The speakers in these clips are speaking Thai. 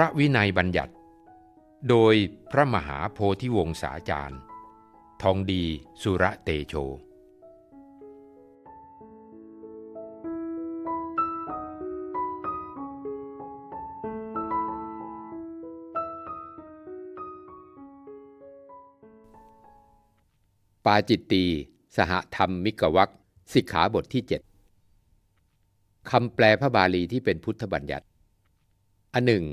ระวินัยบัญญัติ โดยพระมหาโพธิวงศาจารย์ ทองดีสุระเตโชปาจิตตีสหธรรมมิกวักสิกขาบทที่ 7 คำแปลพระบาลีที่เป็นพุทธบัญญัติ อันหนึ่ง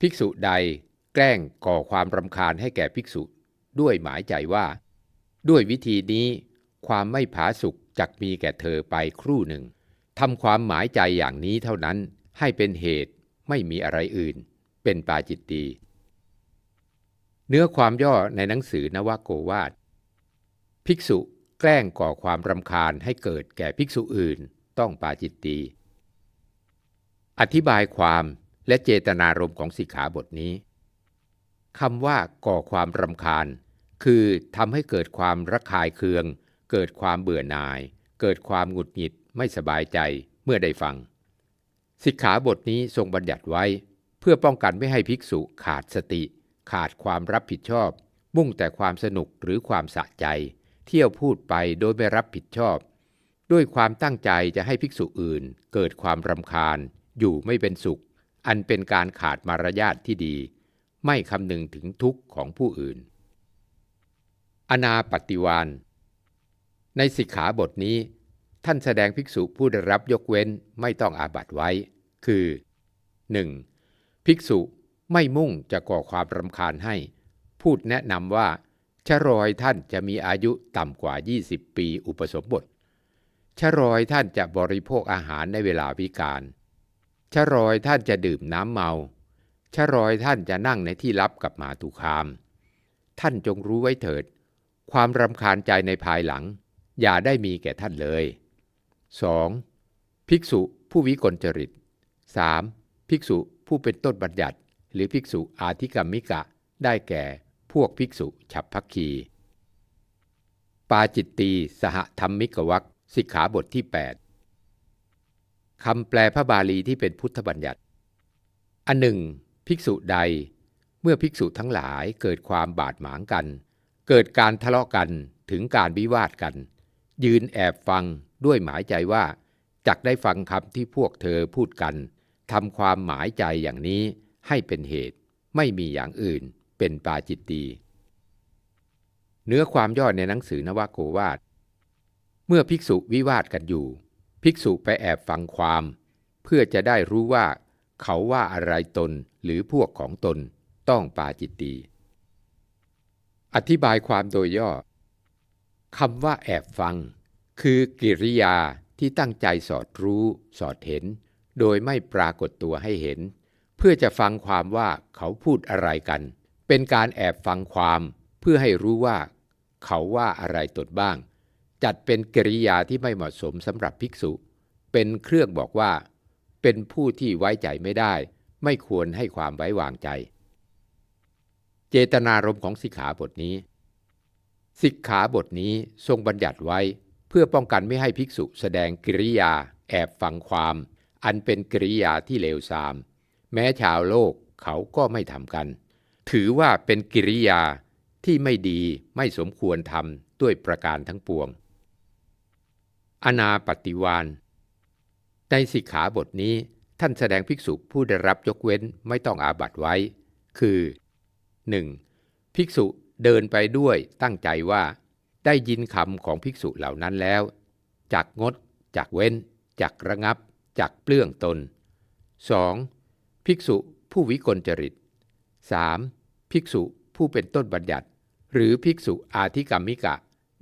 ภิกษุใดแกล้งก่อความรำคาญให้แก่ภิกษุ ด้วยหมายใจว่า ด้วยวิธีนี้ ความไม่ผาสุกจักมีแก่เธอไปครู่หนึ่งทำความหมายใจอย่างนี้เท่านั้นให้เป็นเหตุไม่มีอะไรอื่น เป็นปาจิตตีเนื้อความย่อในหนังสือนวโกวาทภิกษุแกล้งก่อความรำคาญให้เกิดแก่ภิกษุอื่นต้องปาจิตตีอธิบายความ และเจตนารมณ์ของสิกขาบทนี้คำว่าก่อความรำคาญ คือทำให้เกิดความระคายเคือง เกิดความเบื่อหน่าย เกิดความหงุดหงิดไม่สบายใจเมื่อได้ฟัง สิกขาบทนี้ทรงบัญญัติไว้ เพื่อป้องกันไม่ให้ภิกษุขาดสติ ขาดความรับผิดชอบ มุ่งแต่ความสนุกหรือความสะใจ เที่ยวพูดไปโดยไม่รับผิดชอบ ด้วยความตั้งใจจะให้ภิกษุอื่น เกิดความรำคาญ อยู่ไม่เป็นสุข อันเป็นการขาดมารยาทที่ดี ไม่คำนึงถึงทุกข์ของผู้อื่น อนาปฏิวาน ในสิกขาบทนี้ ท่านแสดงภิกษุผู้ได้รับยกเว้นไม่ต้องอาบัตไว้ คือ 1. ภิกษุไม่มุ่งจะก่อความรำคาญให้ พูดแนะนำว่าชรอยท่านจะมีอายุต่ำกว่า 20 ปีอุปสมบทชรอยท่านจะบริโภคอาหารในเวลาวิการ ชรอยท่านจะดื่มน้ำเมาชรอยท่านจะนั่งในที่ลับกับหมาตุคาม ท่านจงรู้ไว้เถิด ความรำคาญใจในภายหลัง อย่าได้มีแก่ท่านเลย 2. ภิกษุผู้วิกลจริต 3. ภิกษุผู้เป็นต้นบัญญัติ หรือภิกษุอาธิกรรมิกะ ได้แก่พวกภิกษุฉับพักคี ปาจิตตีสหธรรมิกวักสิกขาบทที่ 8 คำแปลพระบาลีที่เป็นพุทธบัญญัติ อันหนึ่ง ภิกษุใด เมื่อภิกษุทั้งหลายเกิดความบาดหมางกัน เกิดการทะเลาะกันถึงการวิวาทกัน ยืนแอบฟังด้วยหมายใจว่าจักได้ฟังคำที่พวกเธอพูดกันทำความหมายใจอย่างนี้ให้เป็นเหตุ ไม่มีอย่างอื่นเป็นปาจิตตีเนื้อความย่อในหนังสือนวโกวาท เมื่อภิกษุวิวาทกันอยู่ ภิกษุไปแอบฟังความ เพื่อจะได้รู้ว่า เขาว่าอะไรตนหรือพวกของตนต้องปาจิตตีอธิบายความโดยย่อคำว่าแอบฟัง คือกิริยาที่ตั้งใจสอดรู้ สอดเห็น โดยไม่ปรากฏตัวให้เห็น เพื่อจะฟังความว่าเขาพูดอะไรกัน เป็นการแอบฟังความเพื่อให้รู้ว่า เขาว่าอะไรตนบ้าง จัดเป็นกริยาที่ไม่เหมาะสมสำหรับภิกษุ เป็นเครื่องบอกว่า เป็นผู้ที่ไว้ใจไม่ได้ ไม่ควรให้ความไว้วางใจ เจตนารมณ์ของสิกขาบทนี้ สิกขาบทนี้ทรงบัญญัติไว้ เพื่อป้องกันไม่ให้ภิกษุแสดงกิริยา แอบฟังความ อันเป็นกิริยาที่เลวทราม แม้ชาวโลกเขาก็ไม่ทำกัน ถือว่าเป็นกิริยาที่ไม่ดีไม่สมควรทำด้วยประการทั้งปวง อนาปฏิวานในสิกขาบทนี้ท่านแสดงภิกษุผู้ได้รับยกเว้นไม่ต้องอาบัตไว้ คือ 1. ภิกษุเดินไปด้วยตั้งใจว่า ได้ยินคำของภิกษุเหล่านั้นแล้ว จักงด จักเว้น จักระงับ จักเปลื้องตน 2. ภิกษุผู้วิกลจริต 3. ภิกษุผู้เป็นต้นบัญญัติ หรือภิกษุอาธิกรรมิกะ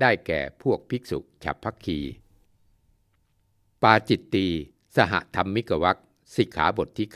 ได้แก่พวกภิกษุฉับพักคี ปาจิตตีสหธรรมิกวักสิกขาบทที่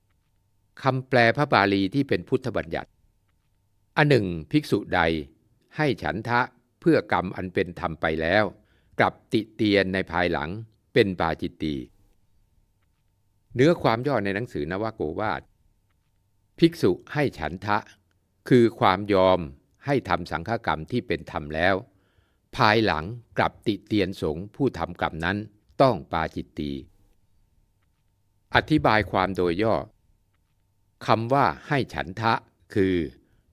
9 คำแปลพระบาลีที่เป็นพุทธบัญญัติ อันหนึ่ง ภิกษุใดให้ฉันทะเพื่อกรรมอันเป็นธรรมไปแล้ว กลับติเตียนในภายหลังเป็นปาจิตตีเนื้อความย่อในหนังสือนวโกวาท ภิกษุให้ฉันทะ คือความยอมให้ทำสังฆกรรมที่เป็นธรรมแล้ว ภายหลังกลับติเตียนสงผู้ทำกรรมนั้นต้องปาจิตตี อธิบายความโดยย่อคำว่าให้ฉันทะ คือ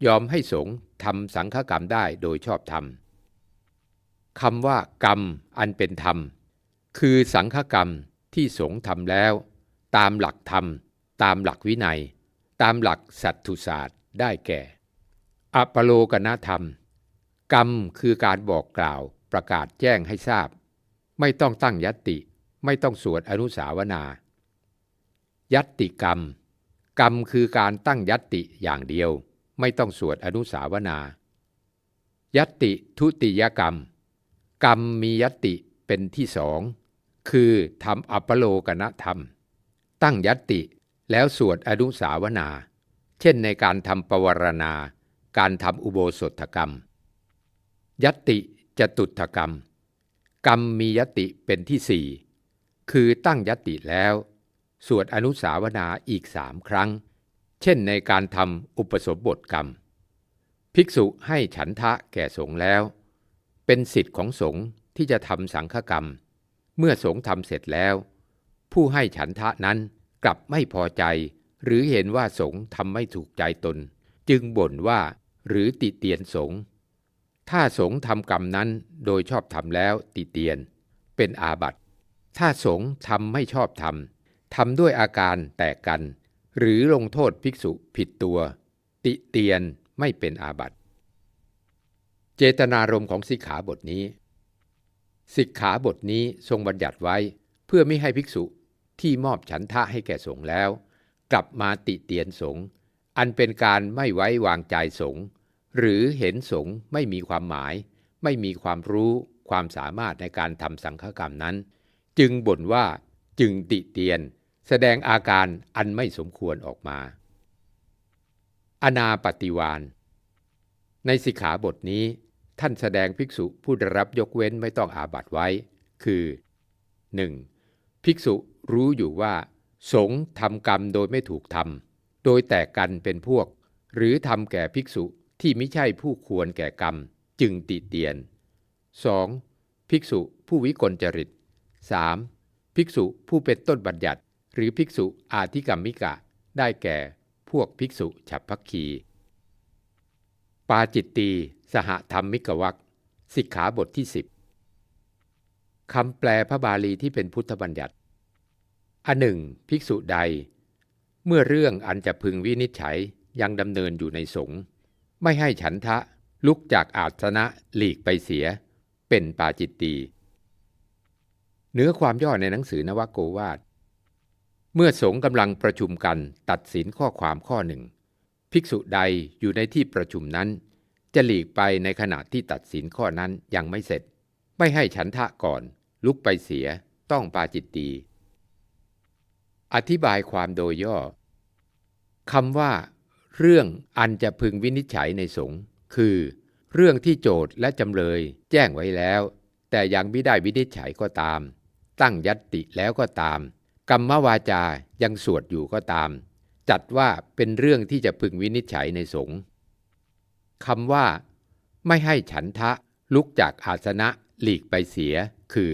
ยอมให้สงทำสังฆกรรมได้โดยชอบธรรมคำว่ากรรมอันเป็นธรรม คือสังฆกรรมที่สงทำแล้ว ตามหลักธรรม ตามหลักวินัย ตามหลักสัตตุศาสตร์ได้แก่ อปโลกนธรรม กรรมคือการบอกกล่าวประกาศแจ้งให้ทราบ ไม่ต้องตั้งยตติ ไม่ต้องสวดอนุสาวนา ยัตติกรรม กรรมคือการตั้งยัตติอย่างเดียว ไม่ต้องสวดอนุสาวนา ยัตติทุติยกรรม กรรมมียัตติเป็นที่สองคือทำอัปโลกนธรรม ตั้งยัตติแล้วสวดอนุสาวนา เช่นในการทำปวารณา การทำอุโบสถกรรม ยตติจตุถกรรม กรรมมียติเป็นที่สี่คือตั้งยติแล้ว สวดอนุสาวนาอีกสามครั้ง เช่นในการทำอุปสมบทกรรม ภิกษุให้ฉันทะแก่สงฆ์แล้ว เป็นสิทธิ์ของสงฆ์ที่จะทำสังฆกรรม เมื่อสงฆ์ทำเสร็จแล้ว ผู้ให้ฉันทะนั้นกลับไม่พอใจ หรือเห็นว่าสงฆ์ทำไม่ถูกใจตน จึงบ่นว่าหรือติเตียนสงฆ์ ถ้าสงฆ์ทำกรรมนั้นโดยชอบทำแล้วติเตียน เป็นอาบัติ ถ้าสงฆ์ทำไม่ชอบทำทำด้วยอาการแตกกัน หรือลงโทษภิกษุผิดตัว ติเตียนไม่เป็นอาบัติ เจตนารมณ์ของสิกขาบทนี้ สิกขาบทนี้ทรงบัญญัติไว้ เพื่อไม่ให้ภิกษุที่มอบฉันทะให้แก่สงฆ์แล้ว กลับมาติเตียนสงฆ์อันเป็นการไม่ไว้วางใจสงฆ์ หรือเห็นสงฆ์ไม่มีความหมาย ไม่มีความรู้ความสามารถในการทำสังฆกรรมนั้น จึงบ่นว่าจึงติเตียน แสดงอาการอันไม่สมควรออกมา อนาปฏิวานในสิกขาบทนี้ ท่านแสดงภิกษุผู้ได้รับยกเว้นไม่ต้องอาบัตไว้ คือ 1. ภิกษุรู้อยู่ว่า สงฆ์ทำกรรมโดยไม่ถูกทำโดยแตกกันเป็นพวก หรือทำแก่ภิกษุ ที่ไม่ใช่ผู้ควรแก่กรรมจึงติเตียน 2. ภิกษุผู้วิกลจริต 3. ภิกษุผู้เป็นต้นบัญญัติ หรือภิกษุอาธิกรรมิกะ ได้แก่พวกภิกษุฉับพักคี ปาจิตตีสหธรรมมิกวักสิกขาบทที่ 10คำแปลพระบาลีที่เป็นพุทธบัญญัติอันหนึ่ง ภิกษุใด เมื่อเรื่องอันจะพึงวินิจฉัยยังดำเนินอยู่ในสงฆ์ ไม่ให้ฉันทะลุกจากอาสนะหลีกไปเสีย เป็นปาจิตตีเนื้อความย่อในหนังสือนวโกวาท เมื่อสงฆ์กำลังประชุมกันตัดสินข้อความข้อหนึ่ง ภิกษุใดอยู่ในที่ประชุมนั้น จะหลีกไปในขณะที่ตัดสินข้อนั้นยังไม่เสร็จ ไม่ให้ฉันทะก่อน ลุกไปเสีย ต้องปาจิตตีอธิบายความโดยย่อคำว่า เรื่องอันจะพึงวินิจฉัยในสงฆ์คือ เรื่องที่โจทย์และจำเลยแจ้งไว้แล้ว แต่ยังไม่ได้วินิจฉัยก็ตาม ตั้งยัตติแล้วก็ตาม กรรมวาจายังสวดอยู่ก็ตาม จัดว่าเป็นเรื่องที่จะพึงวินิจฉัยในสงฆ์คำว่า ไม่ให้ฉันทะลุกจากอาสนะหลีกไปเสีย คือ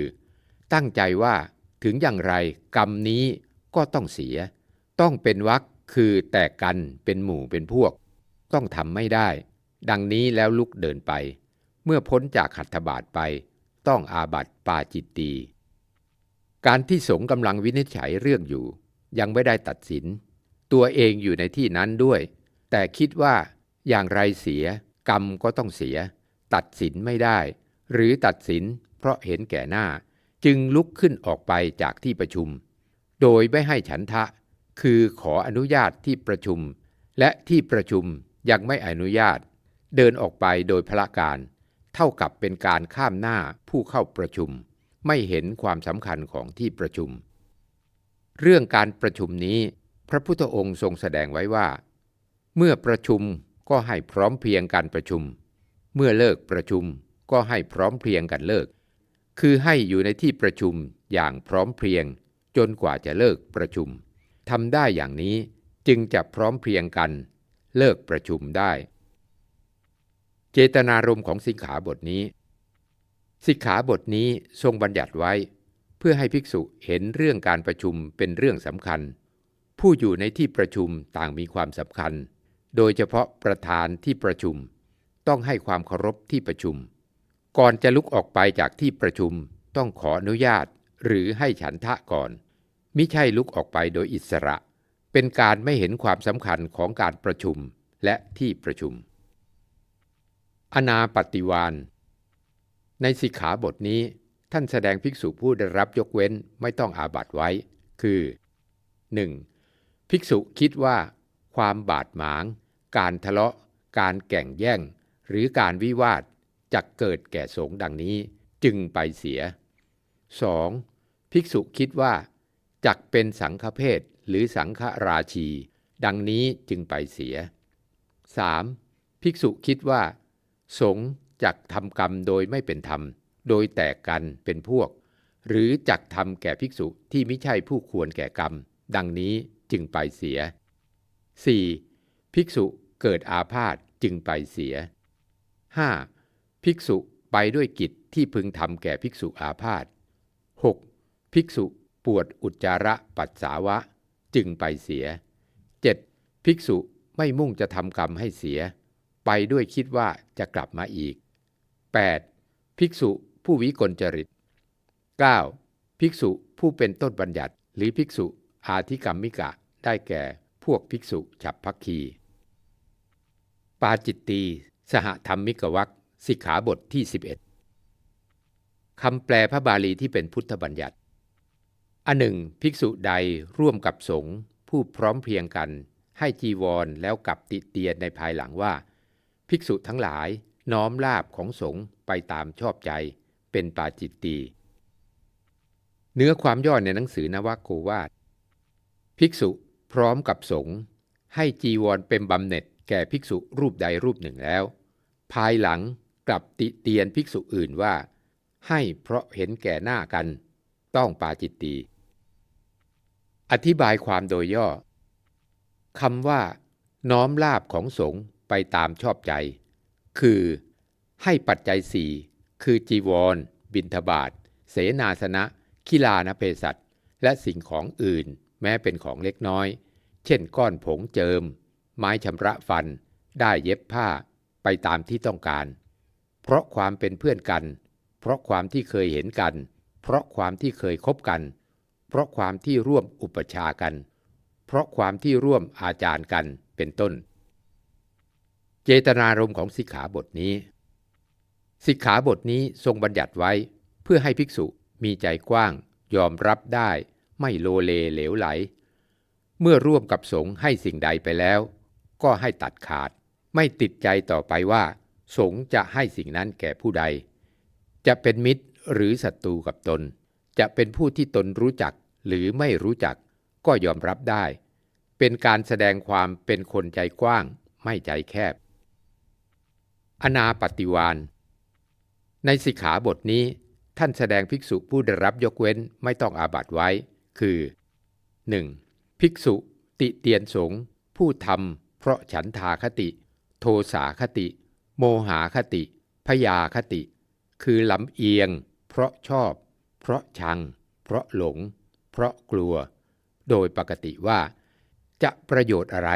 ตั้งใจว่าถึงอย่างไรกรรมนี้ก็ต้องเสีย ต้องเป็นวัก คือแตกกันเป็นหมู่เป็นพวก ต้องทำไม่ได้ ดังนี้แล้วลุกเดินไป เมื่อพ้นจากขัตถบาทไป ต้องอาบัติปาจิตตีการที่สงกำลังวินิจฉัยเรื่องอยู่ ยังไม่ได้ตัดสิน ตัวเองอยู่ในที่นั้นด้วย แต่คิดว่าอย่างไรเสีย กรรมก็ต้องเสีย ตัดสินไม่ได้ หรือตัดสินเพราะเห็นแก่หน้า จึงลุกขึ้นออกไปจากที่ประชุม โดยไม่ให้ฉันทะ คือขออนุญาตที่ประชุม และที่ประชุมยังไม่อนุญาต เดินออกไปโดยพละการ เท่ากับเป็นการข้ามหน้าผู้เข้าประชุม ไม่เห็นความสำคัญของที่ประชุม เรื่องการประชุมนี้พระพุทธองค์ทรงแสดงไว้ว่า เมื่อประชุมก็ให้พร้อมเพียงการประชุม เมื่อเลิกประชุมก็ให้พร้อมเพรียงกันเลิก คือให้อยู่ในที่ประชุมอย่างพร้อมเพรียงจนกว่าจะเลิกประชุม ทำได้อย่างนี้จึงจะพร้อมเพรียงกัน เลิกประชุมได้ เจตนารมณ์ของสิกขาบทนี้ สิกขาบทนี้ทรงบัญญัติไว้ เพื่อให้ภิกษุเห็นเรื่องการประชุมเป็นเรื่องสำคัญ ผู้อยู่ในที่ประชุมต่างมีความสำคัญ โดยเฉพาะประธานที่ประชุม ต้องให้ความเคารพที่ประชุม ก่อนจะลุกออกไปจากที่ประชุมต้องขออนุญาตหรือให้ฉันทะก่อน มิใช่ลุกออกไปโดยอิสระ เป็นการไม่เห็นความสำคัญของการประชุมและที่ประชุม อนาปฏิวาน ในสิกขาบทนี้ ท่านแสดงภิกษุผู้ได้รับยกเว้นไม่ต้องอาบัตไว้ คือ 1. ภิกษุคิดว่า ความบาดหมาง การทะเลาะ การแก่งแย่ง หรือการวิวาทจะเกิดแก่สงดังนี้จึงไปเสีย 2. ภิกษุคิดว่า จักเป็นสังฆเพศหรือสังฆราชี ดังนี้จึงไปเสีย 3. ภิกษุคิดว่า สงจักทำกรรมโดยไม่เป็นธรรม โดยแตกกันเป็นพวก หรือจักทำแก่ภิกษุที่ไม่ใช่ผู้ควรแก่กรรม ดังนี้จึงไปเสีย 4. ภิกษุเกิดอาพาธจึงไปเสีย 5. ภิกษุไปด้วยกิจที่พึงทำแก่ภิกษุอาพาธ 6. ภิกษุ วดอุจจาระปัสสาวะ จึงไปเสีย 7. ภิกษุไม่มุ่งจะทำกรรมให้เสีย ไปด้วยคิดว่าจะกลับมาอีก 8. ภิกษุผู้วิกลจริต 9. ภิกษุผู้เป็นต้นบัญญัติ หรือภิกษุอาธิกรรมิกะได้แก่พวกภิกษุฉับพักคี ปาจิตตี สหธรรมมิกวักสิกขาบทที่ 11คำแปลพระบาลีที่เป็นพุทธบัญญัติ อันหนึ่ง ภิกษุใดร่วมกับสงฆ์ผู้พร้อมเพรียงกัน ให้จีวรแล้วกลับติเตียนในภายหลังว่า ภิกษุทั้งหลายน้อมลาบของสงฆ์ไปตามชอบใจเป็นปาจิตตีเนื้อความย่อในหนังสือนวโกวาทภิกษุพร้อมกับสงฆ์ให้จีวรเป็นบำเหน็จแก่ภิกษุรูปใดรูปหนึ่งแล้ว ภายหลังกลับติเตียนภิกษุอื่นว่า ให้เพราะเห็นแก่หน้ากัน ต้องปาจิตตี อธิบายความโดยย่อคำว่า น้อมลาบของสงฆ์ไปตามชอบใจ คือให้ปัจจัยสี่คือจีวร บินทบาท เสนาสนะ คิลานเพสัตและสิ่งของอื่น แม้เป็นของเล็กน้อย เช่นก้อนผงเจิม ไม้ชำระฟัน ได้เย็บผ้าไปตามที่ต้องการ เพราะความเป็นเพื่อนกัน เพราะความที่เคยเห็นกัน เพราะความที่เคยคบกัน เพราะความที่ร่วมอุปชากัน เพราะความที่ร่วมอาจารย์กันเป็นต้น เจตนารมณ์ของสิกขาบทนี้ สิกขาบทนี้ทรงบัญญัติไว้เพื่อให้ภิกษุมีใจกว้าง ยอมรับได้ ไม่โลเลเหลวไหล เมื่อร่วมกับสงฆ์ให้สิ่งใดไปแล้ว ก็ให้ตัดขาด ไม่ติดใจต่อไปว่า สงฆ์จะให้สิ่งนั้นแก่ผู้ใด จะเป็นมิตร หรือศัตรูกับตน จะเป็นผู้ที่ตนรู้จักหรือไม่รู้จักก็ยอมรับได้ เป็นการแสดงความเป็นคนใจกว้างไม่ใจแคบ อนาปฏิวานในสิกขาบทนี้ท่านแสดงภิกษุผู้ได้รับยกเว้นไม่ต้องอาบัตไว้ คือ 1. ภิกษุติเตียนสงฆ์ผู้ทำเพราะฉันทาคติ โทสาคติ โมหาคติ พยาคติ คือลำเอียง เพราะชอบ เพราะชัง เพราะหลง เพราะกลัว โดยปกติว่า จะประโยชน์อะไร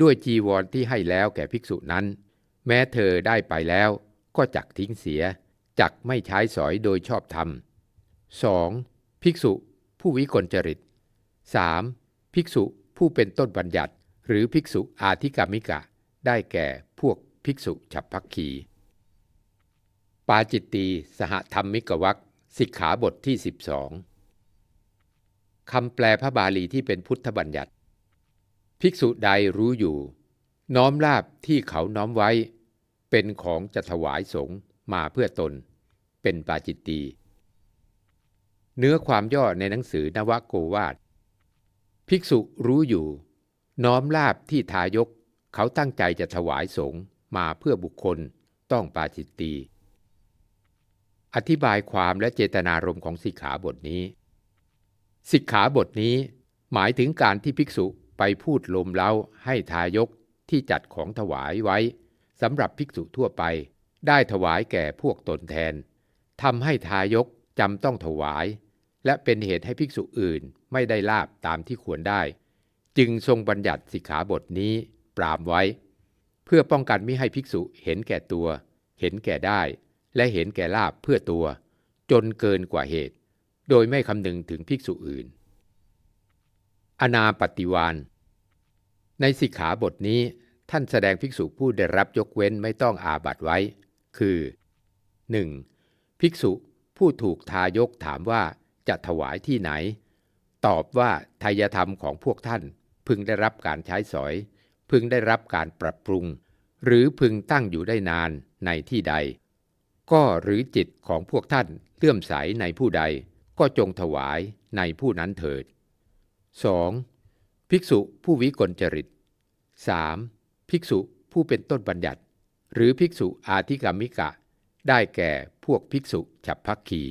ด้วยจีวรที่ให้แล้วแก่ภิกษุนั้น แม้เธอได้ไปแล้ว ก็จักทิ้งเสีย จักไม่ใช้สอยโดยชอบธรรม 2. ภิกษุผู้วิกลจริต 3. ภิกษุผู้เป็นต้นบัญญัติ หรือภิกษุอาธิกามิกะ ได้แก่พวกภิกษุฉับพักขี ปาจิตตีสหธรรมิกวักสิกขาบทที่ 12 คำแปลพระบาลีที่เป็นพุทธบัญญัติ ภิกษุใดรู้อยู่ น้อมลาบที่เขาน้อมไว้ เป็นของจะถวายสงฆ์มาเพื่อตน เป็นปาจิตตีเนื้อความย่อในหนังสือนวโกวาท ภิกษุรู้อยู่ น้อมลาบที่ทายก เขาตั้งใจจะถวายสงฆ์มาเพื่อบุคคลต้องปาจิตตี อธิบายความและเจตนารมณ์ของสิกขาบทนี้ สิกขาบทนี้หมายถึงการที่ภิกษุไปพูดลมเล้าให้ทายกที่จัดของถวายไว้สำหรับภิกษุทั่วไป ได้ถวายแก่พวกตนแทนทำให้ทายกจำต้องถวาย และเป็นเหตุให้ภิกษุอื่นไม่ได้ลาบตามที่ควรได้ จึงทรงบัญญัติสิกขาบทนี้ปรามไว้ เพื่อป้องกันไม่ให้ภิกษุเห็นแก่ตัว เห็นแก่ได้ และเห็นแก่ลาบเพื่อตัว จนเกินกว่าเหตุ โดยไม่คำนึงถึงภิกษุอื่น อนาปฏิวานในสิกขาบทนี้ท่านแสดงภิกษุผู้ได้รับยกเว้นไม่ต้องอาบัตไว้ คือ 1. ภิกษุผู้ถูกทายกถามว่าจะถวายที่ไหน ตอบว่าทายธรรมของพวกท่าน พึงได้รับการใช้สอย พึงได้รับการปรับปรุง หรือพึงตั้งอยู่ได้นานในที่ใด ก็หรือจิตของพวกท่านเลื่อมใสในผู้ใด ก็จงถวายในผู้นั้นเถิด 2. ภิกษุผู้วิกลจริต 3. ภิกษุผู้เป็นต้นบัญญัติ หรือภิกษุอาธิกรรมิกะ ได้แก่พวกภิกษุฉับพักคี